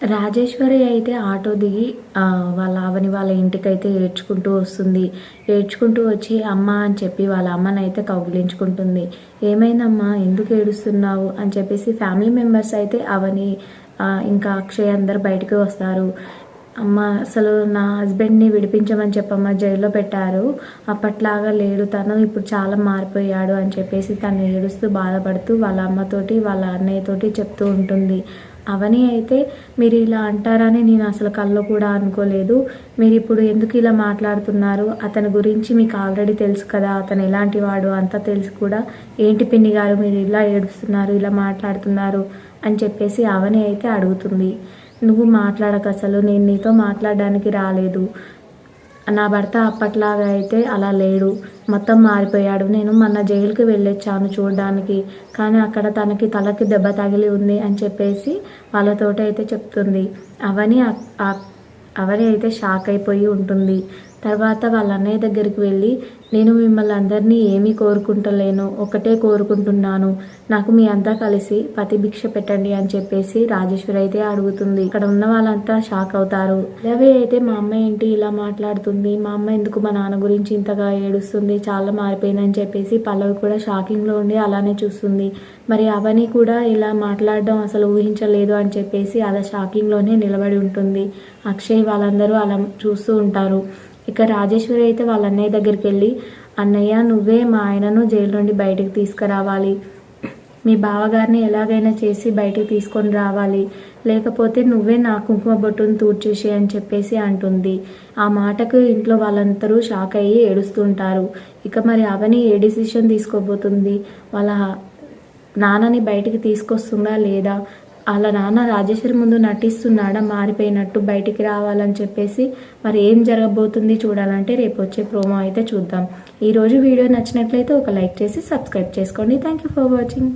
రాజేశ్వరి అయితే ఆటో దిగి వాళ్ళ ఆవని వాళ్ళ ఇంటికైతే ఏడ్చుకుంటూ వస్తుంది. ఏడ్చుకుంటూ వచ్చి అమ్మ అని చెప్పి వాళ్ళ అమ్మని అయితే కౌగిలించుకుంటుంది. ఏమైందమ్మా? ఎందుకు ఏడుస్తున్నావు? అని చెప్పేసి ఫ్యామిలీ మెంబర్స్ అయితే అవని ఇంకా అక్షయ్ అందరు బయటకు వస్తారు. అమ్మ అసలు నా హస్బెండ్ని విడిపించమని చెప్పమ్మ జైల్లో పెట్టారు. అప్పట్లాగా లేడు తను ఇప్పుడు చాలా మారిపోయాడు అని చెప్పేసి తను ఏడుస్తూ బాధపడుతూ వాళ్ళ అమ్మతోటి వాళ్ళ అన్నయ్యతోటి చెప్తూ ఉంటుంది. అవని అయితే మీరు ఇలా అంటారని నేను అసలు కల్లో కూడా అనుకోలేదు. మీరు ఇప్పుడు ఎందుకు ఇలా మాట్లాడుతున్నారు? అతని గురించి మీకు ఆల్రెడీ తెలుసు కదా. అతను ఎలాంటి వాడు అంతా తెలుసు కూడా. ఏంటి పిన్ని గారు మీరు ఇలా ఏడుస్తున్నారు ఇలా మాట్లాడుతున్నారు? అని చెప్పేసి అవని అయితే అడుగుతుంది. నువ్వు మాట్లాడక అసలు నేను నీతో మాట్లాడడానికి రాలేదు. నా భర్త అప్పట్లాగా అయితే అలా లేడు. మొత్తం మారిపోయాడు. నేను మొన్న జైలుకి వెళ్ళొచ్చాను చూడడానికి. కానీ అక్కడ తనకి తలకి దెబ్బ తగిలి ఉంది అని చెప్పేసి వాళ్ళతోటి అయితే చెప్తుంది. అవని అవని అయితే షాక్ అయిపోయి ఉంటుంది. తర్వాత వాళ్ళ అన్నయ్య దగ్గరికి వెళ్ళి నేను మిమ్మల్ని అందరినీ ఏమీ కోరుకుంటలేను ఒకటే కోరుకుంటున్నాను. నాకు మీ అంతా కలిసి పతి భిక్ష పెట్టండి అని చెప్పేసి రాజేశ్వరి అయితే అడుగుతుంది. ఇక్కడ ఉన్న వాళ్ళంతా షాక్ అవుతారు. రవి అయితే మా అమ్మ ఏంటి ఇలా మాట్లాడుతుంది? మా అమ్మ ఎందుకు మా నాన్న గురించి ఇంతగా ఏడుస్తుంది? చాలా మారిపోయిందని చెప్పేసి పల్లవి కూడా షాకింగ్లో ఉండి అలానే చూస్తుంది. మరి అవని కూడా ఇలా మాట్లాడడం అసలు ఊహించలేదు అని చెప్పేసి అలా షాకింగ్లోనే నిలబడి ఉంటుంది. అక్షయ్ వాళ్ళందరూ అలా చూస్తూ ఉంటారు. ఇక రాజేశ్వరి అయితే వాళ్ళ అన్నయ్య దగ్గరికి వెళ్ళి అన్నయ్య నువ్వే మా ఆయనను జైలు నుండి బయటకు తీసుకురావాలి. మీ బావగారిని ఎలాగైనా చేసి బయటకు తీసుకొని రావాలి. లేకపోతే నువ్వే నా కుంకుమ బొట్టును తూర్చేసి అని చెప్పేసి అంటుంది. ఆ మాటకు ఇంట్లో వాళ్ళందరూ షాక్ అయ్యి ఏడుస్తుంటారు. ఇక మరి అవని ఏ డిసిషన్ తీసుకోబోతుంది? వాళ్ళ నాన్నని బయటికి తీసుకొస్తుందా లేదా? వాళ్ళ నాన్న రాజేశ్వరి ముందు నటిస్తున్నాడా? మారిపోయినట్టు బయటికి రావాలని చెప్పేసి మరి ఏం జరగబోతుంది చూడాలంటే రేపు వచ్చే ప్రోమో అయితే చూద్దాం. ఈరోజు వీడియో నచ్చినట్లయితే ఒక లైక్ చేసి సబ్స్క్రైబ్ చేసుకోండి. Thank you for watching